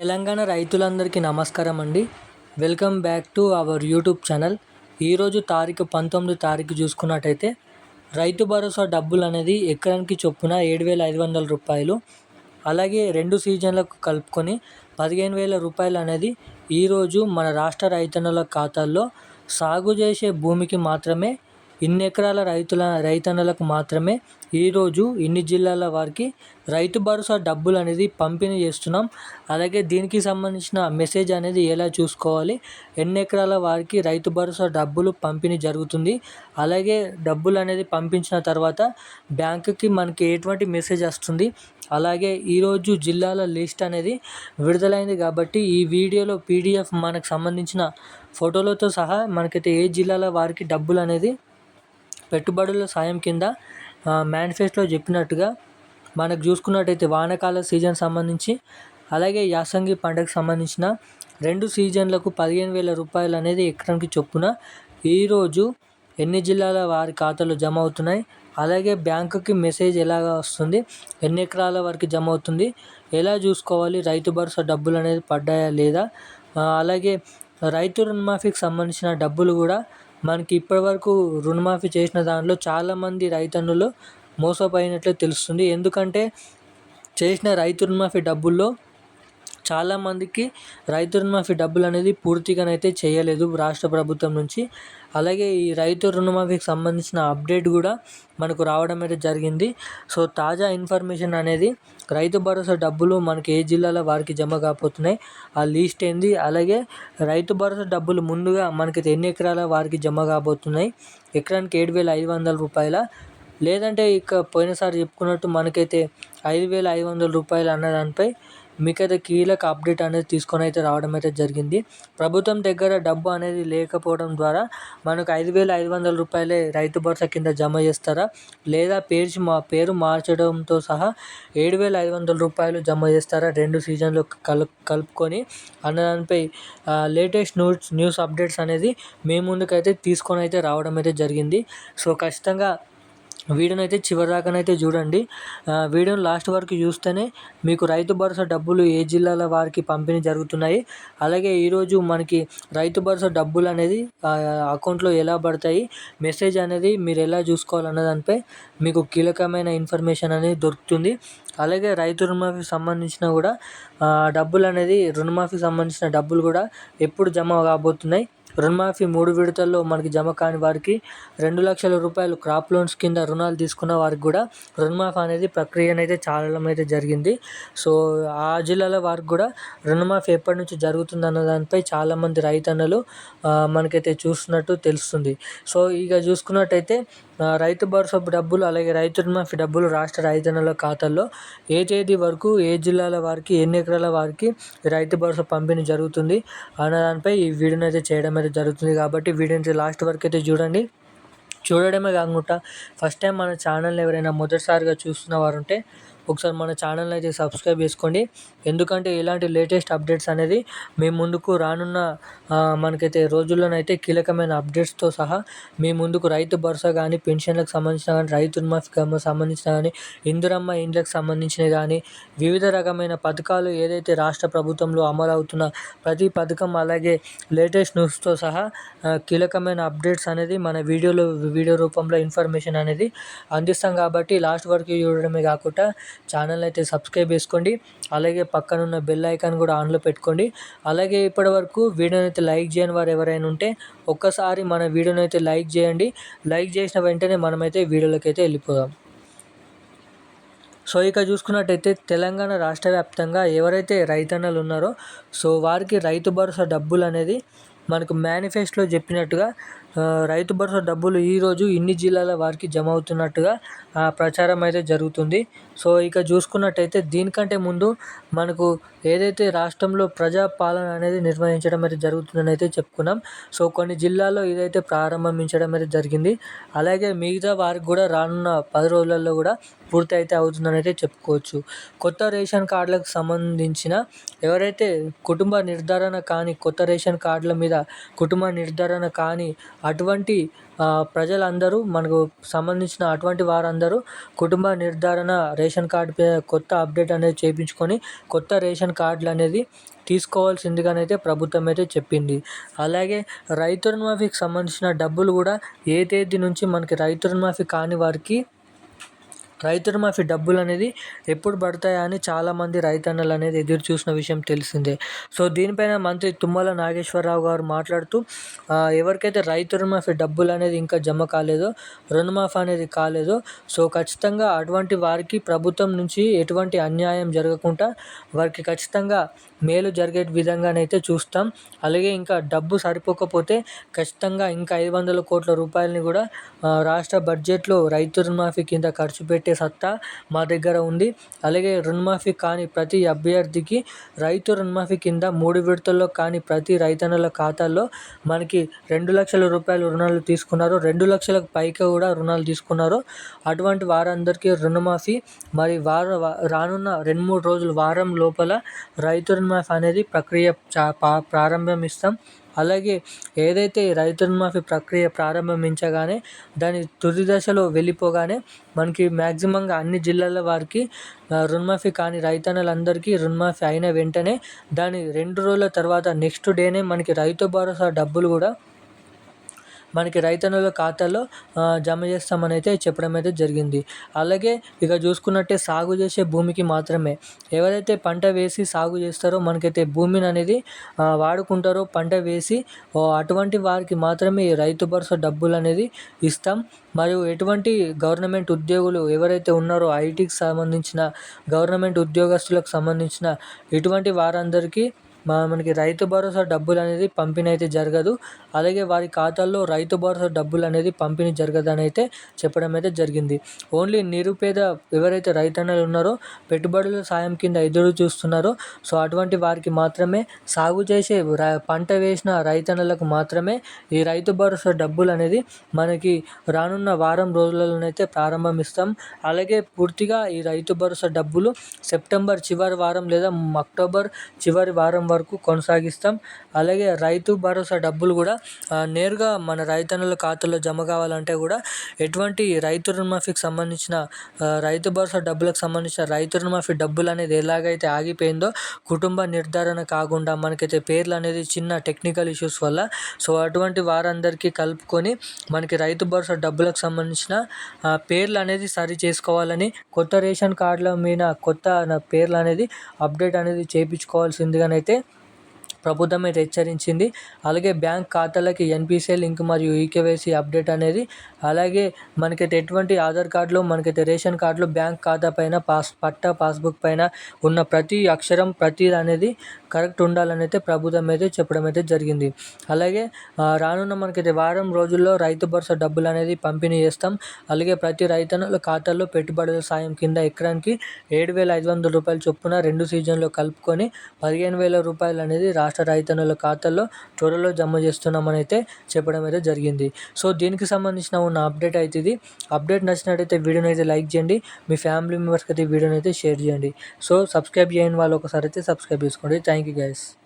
తెలంగాణ రైతులందరికీ నమస్కారం అండి welcome back to our YouTube channel. ఈరోజు తారీఖు పంతొమ్మిది తారీఖు చూసుకున్నట్టయితే రైతు భరోసా డబ్బులు అనేది ఎకరానికి చొప్పున ఏడు వేల ఐదు వందల రూపాయలు అలాగే రెండు సీజన్లకు కలుపుకొని పదిహేను వేల రూపాయలు అనేది ఈరోజు మన రాష్ట్ర రైతన్నుల ఖాతాల్లో సాగు చేసే భూమికి మాత్రమే ఇన్ని ఎకరాల రైతుల రైతన్నలకు మాత్రమే ఈరోజు ఇన్ని జిల్లాల వారికి రైతు భరోసా డబ్బులు అనేది పంపిణీ చేస్తున్నాం. అలాగే దీనికి సంబంధించిన మెసేజ్ అనేది ఎలా చూసుకోవాలి? ఎన్ని ఎకరాల వారికి రైతు భరోసా డబ్బులు పంపిణీ జరుగుతుంది. అలాగే డబ్బులు అనేది పంపించిన తర్వాత బ్యాంకుకి మనకి ఎటువంటి మెసేజ్ వస్తుంది? అలాగే ఈరోజు జిల్లాల లిస్ట్ అనేది విడుదలైంది కాబట్టి ఈ వీడియోలో పీడిఎఫ్ మనకు సంబంధించిన ఫోటోలతో సహా మనకైతే ఏ జిల్లాల వారికి డబ్బులు అనేది పెట్టుబడుల సాయం కింద మేనిఫెస్టోలో చెప్పినట్టుగా మనకు చూసుకున్నట్టయితే వానాకాల సీజన్ సంబంధించి అలాగే యాసంగి పంటకు సంబంధించిన రెండు సీజన్లకు పదిహేను వేల రూపాయలు అనేది ఎకరానికి చొప్పున ఈరోజు ఎన్ని జిల్లాల వారి ఖాతాలో జమ అవుతున్నాయి అలాగే బ్యాంకుకి మెసేజ్ ఎలాగ వస్తుంది ఎన్ని ఎకరాల వరకు జమ అవుతుంది ఎలా చూసుకోవాలి రైతు భరోసా డబ్బులు అనేది పడ్డాయా లేదా అలాగే రైతు రుణమాఫీకి సంబంధించిన డబ్బులు కూడా మనకి ఇప్పటివరకు రుణమాఫీ చేసిన దాంట్లో చాలామంది రైతన్నులు మోసపోయినట్లు తెలుస్తుంది. ఎందుకంటే చేసిన రైతు రుణమాఫీ డబ్బుల్లో చాలామందికి రైతు రుణమాఫీ డబ్బులు అనేది పూర్తిగానైతే చేయలేదు రాష్ట్ర ప్రభుత్వం నుంచి. అలాగే ఈ రైతు రుణమాఫీకి సంబంధించిన అప్డేట్ కూడా మనకు రావడం అయితే జరిగింది. సో తాజా ఇన్ఫర్మేషన్ అనేది రైతు భరోసా డబ్బులు మనకి ఏ జిల్లాలో వారికి జమ కాబోతున్నాయి ఆ లిస్ట్ ఏంది? అలాగే రైతు భరోసా డబ్బులు ముందుగా మనకి ఎన్ని ఎకరాల వారికి జమ కాబోతున్నాయి? ఎకరానికి ఏడు వేల ఐదు వందల రూపాయల? లేదంటే ఇక పోయినసారి చెప్పుకున్నట్టు మనకైతే ఐదు వేల ఐదు వందల రూపాయలు అన్న దానిపై మీకైతే కీలక అప్డేట్ అనేది తీసుకొని అయితే రావడం అయితే జరిగింది. ప్రభుత్వం దగ్గర డబ్బు అనేది లేకపోవడం ద్వారా మనకు ఐదు వేల ఐదు వందల రూపాయలే రైతు భరోసా కింద జమ చేస్తారా? లేదా పేరు మా పేరు మార్చడంతో సహా ఏడు వేల ఐదు వందల రూపాయలు జమ చేస్తారా? రెండు సీజన్లు కలు కలుపుకొని అన్నదానిపై లేటెస్ట్ న్యూస్ న్యూస్ అప్డేట్స్ అనేది మీ ముందుకైతే తీసుకొని అయితే రావడం అయితే జరిగింది. సో ఖచ్చితంగా వీడియోని అయితే చివరిదాకానైతే చూడండి. వీడియోని లాస్ట్ వరకు చూస్తేనే మీకు రైతు భరోసా డబ్బులు ఏ జిల్లాల వారికి పంపిణీ జరుగుతున్నాయి. అలాగే ఈరోజు మనకి రైతు భరోసా డబ్బులు అనేది అకౌంట్లో ఎలా పడతాయి మెసేజ్ అనేది మీరు ఎలా చూసుకోవాలన్న దానిపై మీకు కీలకమైన ఇన్ఫర్మేషన్ అనేది దొరుకుతుంది. అలాగే రైతు రుణమాఫీకి సంబంధించిన కూడా డబ్బులు అనేది రుణమాఫీకి సంబంధించిన డబ్బులు కూడా ఎప్పుడు జమ కాబోతున్నాయి. రుణమాఫీ మూడు విడతల్లో మనకి జమ కాని వారికి రెండు లక్షల రూపాయలు క్రాప్ లోన్స్ కింద రుణాలు తీసుకున్న వారికి కూడా రుణమాఫీ అనేది ప్రక్రియనైతే చాలడం అయితే జరిగింది. సో ఆ జిల్లాల వారికి కూడా రుణమాఫీ ఎప్పటి నుంచి జరుగుతుంది అన్న దానిపై చాలామంది రైతన్నలు మనకైతే చూస్తున్నట్టు తెలుస్తుంది. సో ఇక చూసుకున్నట్టయితే రైతు భరోసా డబ్బులు అలాగే రైతు రుణమాఫీ డబ్బులు రాష్ట్ర రైతన్నల ఖాతాల్లో ఏ తేదీ వరకు ఏ జిల్లాల వారికి ఎన్ని ఎకరాల వారికి రైతు భరోసా పంపిణీ జరుగుతుంది అన్న దానిపై ఈ వీడియోని అయితే చేయడం అనేది జరుగుతుంది కాబట్టి వీడియోని లాస్ట్ వరకు అయితే చూడండి. చూడడమే కాకుండా ఫస్ట్ టైం మన ఛానల్ని ఎవరైనా మొదటిసారిగా చూస్తున్న వారు ఉంటే ఒకసారి మన ఛానల్ని అయితే సబ్స్క్రైబ్ చేసుకోండి. ఎందుకంటే ఇలాంటి లేటెస్ట్ అప్డేట్స్ అనేది మీ ముందుకు రానున్న మనకైతే రోజుల్లోనైతే కీలకమైన అప్డేట్స్తో సహా మీ ముందుకు రైతు భరోసా కానీ పెన్షన్లకు సంబంధించిన కానీ రైతు రుణమాఫీకి సంబంధించిన కానీ ఇందిరమ్మ ఇండ్లకు సంబంధించినవి కానీ వివిధ రకమైన పథకాలు ఏదైతే రాష్ట్ర ప్రభుత్వంలో అమలు అవుతున్న ప్రతి పథకం అలాగే లేటెస్ట్ న్యూస్తో సహా కీలకమైన అప్డేట్స్ అనేది మన వీడియోలో వీడియో రూపంలో ఇన్ఫర్మేషన్ అనేది అందిస్తాం కాబట్టి లాస్ట్ వరకు చూడడమే కాకుండా ఛానల్ అయితే సబ్స్క్రైబ్ చేసుకోండి. అలాగే పక్కనున్న బెల్ ఐకాన్ కూడా ఆన్లో పెట్టుకోండి. అలాగే ఇప్పటి వరకు వీడియోని అయితే లైక్ చేయని వారు ఎవరైనా ఉంటే ఒక్కసారి మన వీడియోని అయితే లైక్ చేయండి. లైక్ చేసిన వెంటనే మనమైతే వీడియోలోకి అయితే వెళ్ళిపోదాం. సో ఇక చూసుకున్నట్టయితే తెలంగాణ రాష్ట్ర వ్యాప్తంగా ఎవరైతే రైతన్నలు ఉన్నారో సో వారికి రైతు భరోసా డబ్బులు అనేది మనకు మేనిఫెస్టోలో చెప్పినట్టుగా రైతు భరోసా డబ్బులు ఈరోజు ఇన్ని జిల్లాల వారికి జమ అవుతున్నట్టుగా ప్రచారం అయితే జరుగుతుంది. సో ఇక చూసుకున్నట్టయితే దీనికంటే ముందు మనకు ఏదైతే రాష్ట్రంలో ప్రజా పాలన అనేది నిర్వహించడం అయితే జరుగుతుందని అయితే చెప్పుకున్నాం. సో కొన్ని జిల్లాల్లో ఇదైతే ప్రారంభించడం అయితే జరిగింది. అలాగే మిగతా వారికి కూడా రానున్న పది రోజులలో కూడా పూర్తి అయితే అవుతుందని అయితే చెప్పుకోవచ్చు. కొత్త రేషన్ కార్డులకు సంబంధించిన ఎవరైతే కుటుంబ నిర్ధారణ కానీ కొత్త రేషన్ కార్డుల మీద కుటుంబ నిర్ధారణ కానీ అటువంటి ప్రజలందరూ మనకు సంబంధించిన అటువంటి వారందరూ కుటుంబ నిర్ధారణ రేషన్ కార్డ్ కొత్త అప్డేట్ అనేది చేయించుకొని కొత్త రేషన్ కార్డులు అనేది తీసుకోవాల్సిందిగానైతే ప్రభుత్వం అయితే చెప్పింది. అలాగే రైతు రుణమాఫీకి సంబంధించిన డబ్బులు కూడా ఏ తేదీ నుంచి మనకి రైతు రుణమాఫీ కాని వారికి రైతు రుణమాఫీ డబ్బులు అనేది ఎప్పుడు పడతాయా అని చాలామంది రైతన్నలు అనేది ఎదురు చూసిన విషయం తెలిసిందే. సో దీనిపైన మంత్రి తుమ్మల నాగేశ్వరరావు గారు మాట్లాడుతూ ఎవరికైతే రైతు రుణమాఫీ డబ్బులు అనేది ఇంకా జమ కాలేదో రుణమాఫీ అనేది కాలేదో సో ఖచ్చితంగా అటువంటి వారికి ప్రభుత్వం నుంచి ఎటువంటి అన్యాయం జరగకుండా వారికి ఖచ్చితంగా మేలు జరిగే విధంగానైతే చూస్తాం. అలాగే ఇంకా డబ్బు సరిపోకపోతే ఖచ్చితంగా ఇంకా ఐదు వందల కోట్ల రూపాయలని కూడా రాష్ట్ర బడ్జెట్లో రైతు రుణమాఫీ కింద ఖర్చు పెట్టే సత్తా మా దగ్గర ఉంది. అలాగే రుణమాఫీ కాని ప్రతి అభ్యర్థికి రైతు రుణమాఫీ కింద మూడు విడతల్లో కానీ ప్రతి రైతన్నుల ఖాతాల్లో మనకి రెండు లక్షల రూపాయలు రుణాలు తీసుకున్నారు. రెండు లక్షలకు పైగా కూడా రుణాలు తీసుకున్నారు. అటువంటి వారందరికీ రుణమాఫీ. మరి వార రానున్న రెండు మూడు రోజులు వారం లోపల రైతు రుణమాఫీ అనేది ప్రక్రియ ప్రారంభిస్తాం అలాగే ఏదైతే రైతు రుణమాఫీ ప్రక్రియ ప్రారంభించగానే దాని తుది దశలో వెళ్ళిపోగానే మనకి మ్యాక్సిమంగా అన్ని జిల్లాల వారికి రుణమాఫీ కాని రైతన్నలందరికీ రుణమాఫీ అయిన వెంటనే దాని రెండు రోజుల తర్వాత నెక్స్ట్ డేనే మనకి రైతు భరోసా డబ్బులు కూడా మనకి రైతన్నుల ఖాతాలో జమ చేస్తామని అయితే చెప్పడం అయితే జరిగింది. అలాగే ఇక చూసుకున్నట్టే సాగు చేసే భూమికి మాత్రమే. ఎవరైతే పంట వేసి సాగు చేస్తారో మనకైతే భూమిని అనేది వాడుకుంటారో పంట వేసి అటువంటి వారికి మాత్రమే రైతు భరోసా డబ్బులు అనేది ఇస్తాం. మరియు ఎటువంటి గవర్నమెంట్ ఉద్యోగులు ఎవరైతే ఉన్నారో ఐటీకి సంబంధించిన గవర్నమెంట్ ఉద్యోగస్తులకు సంబంధించిన ఇటువంటి వారందరికీ మనకి రైతు భరోసా డబ్బులు అనేది పంపిణీ అయితే జరగదు. అలాగే వారి ఖాతాల్లో రైతు భరోసా డబ్బులు అనేది పంపిణీ జరగదని అయితే చెప్పడం అయితే జరిగింది. ఓన్లీ నిరుపేద ఎవరైతే రైతన్నలు ఉన్నారో పెట్టుబడుల సాయం కింద ఎదురు చూస్తున్నారో సో అటువంటి వారికి మాత్రమే సాగు చేసే పంట వేసిన రైతన్నలకు మాత్రమే ఈ రైతు భరోసా డబ్బులు అనేది మనకి రానున్న వారం రోజులలోనైతే ప్రారంభమిస్తాం. అలాగే పూర్తిగా ఈ రైతు భరోసా డబ్బులు సెప్టెంబర్ చివరి వారం లేదా అక్టోబర్ చివరి వారం వరకు కొనసాగిస్తాం. అలాగే రైతు భరోసా డబ్బులు కూడా నేరుగా మన రైతన్నుల ఖాతాలో జమ కావాలంటే కూడా ఎటువంటి రైతు రుణమాఫీకి సంబంధించిన రైతు భరోసా డబ్బులకు సంబంధించిన రైతు రుణమాఫీ డబ్బులు అనేది ఎలాగైతే ఆగిపోయిందో కుటుంబ నిర్ధారణ కాకుండా మనకైతే పేర్లు అనేది చిన్న టెక్నికల్ ఇష్యూస్ వల్ల సో అటువంటి వారందరికీ కలుపుకొని మనకి రైతు భరోసా డబ్బులకు సంబంధించిన పేర్లు అనేది సరి చేసుకోవాలని కొత్త రేషన్ కార్డుల మీద కొత్త పేర్లు అనేది అప్డేట్ అనేది చేయించుకోవాల్సిందిగానైతే ప్రభుత్వం అయితే హెచ్చరించింది. అలాగే బ్యాంక్ ఖాతాలకి ఎన్పిసిఐ లింక్ మరియు ఈకేవైసీ అప్డేట్ అనేది అలాగే మనకైతే ఎటువంటి ఆధార్ కార్డులో మనకైతే రేషన్ కార్డులో బ్యాంక్ ఖాతా పైన పాస్ పట్టా పాస్బుక్ పైన ఉన్న ప్రతి అక్షరం ప్రతి అనేది కరెక్ట్ ఉండాలని అయితే ప్రభుత్వం అయితే చెప్పడం అయితే జరిగింది. అలాగే రానున్న మనకైతే వారం రోజుల్లో రైతు భరోసా డబ్బులు అనేది పంపిణీ చేస్తాం. అలాగే ప్రతి రైతన్నుల ఖాతాల్లో పెట్టుబడుల సాయం కింద ఎకరానికి ఏడు వేల ఐదు వందల రూపాయల చొప్పున రెండు సీజన్లో కలుపుకొని పదిహేను వేల రూపాయలు అనేది రాష్ట్ర రైతన్నుల ఖాతాల్లో త్వరలో జమ చేస్తున్నామని అయితే చెప్పడం అయితే జరిగింది. సో దీనికి సంబంధించిన ఉన్న అప్డేట్ అయితే ఇది. అప్డేట్ నచ్చినట్టయితే వీడియోని అయితే లైక్ చేయండి. మీ ఫ్యామిలీ మెంబర్స్కి అయితే వీడియోని అయితే షేర్ చేయండి. సో సబ్స్క్రైబ్ చేయని వాళ్ళు ఒకసారి అయితే సబ్స్క్రైబ్ చేసుకోండి. Thank Thank you guys.